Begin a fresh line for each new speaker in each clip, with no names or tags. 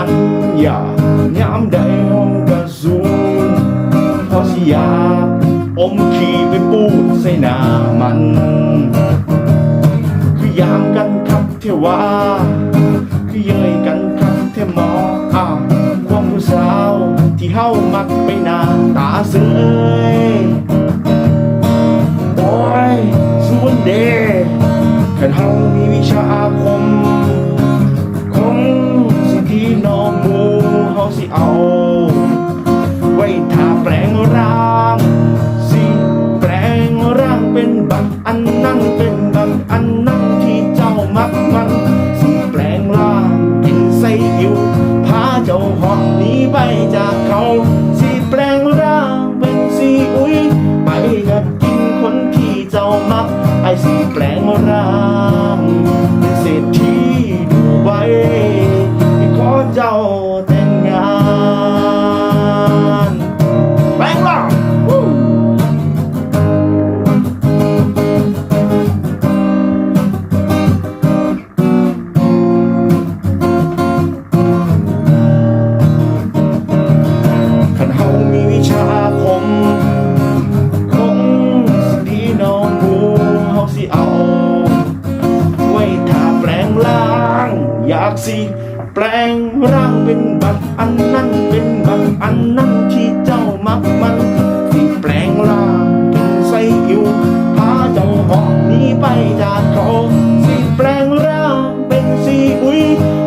ปัญญาย้ำ
ได้ห้องกระสูนเพราะสิยาอมขี้ไปปูดใส่หนามัน คือยามกันครับเทวา คือเย้ยกันครับเทหมออ้าความผู้สาวที่เฮามักไปนาตาเสยโอ้ยสมุนเดคันเฮามีวิชาความ she. งล่าง อยากสิแปลงร่างเป็นบัตรอันนั้นเป็นบัตรอันนั้นที่เจ้ามักมันสิแปลงร่างเป็นไซอิวพาเจ้าออกนี้ไปจากเขาสิแปลงร่างเป็นสีอุ้ย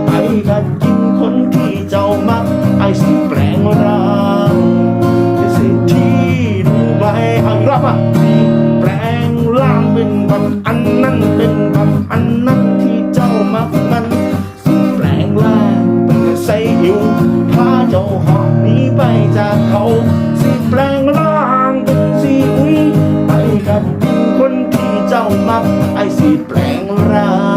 ไปกัดกินคนที่เจ้ามักไอสิแปลงร่างเป็นสิที่รู้ไปอังรับอะสิแปลงร่างเป็นบัตรอันนั้น ไอ้สีแปลงร่า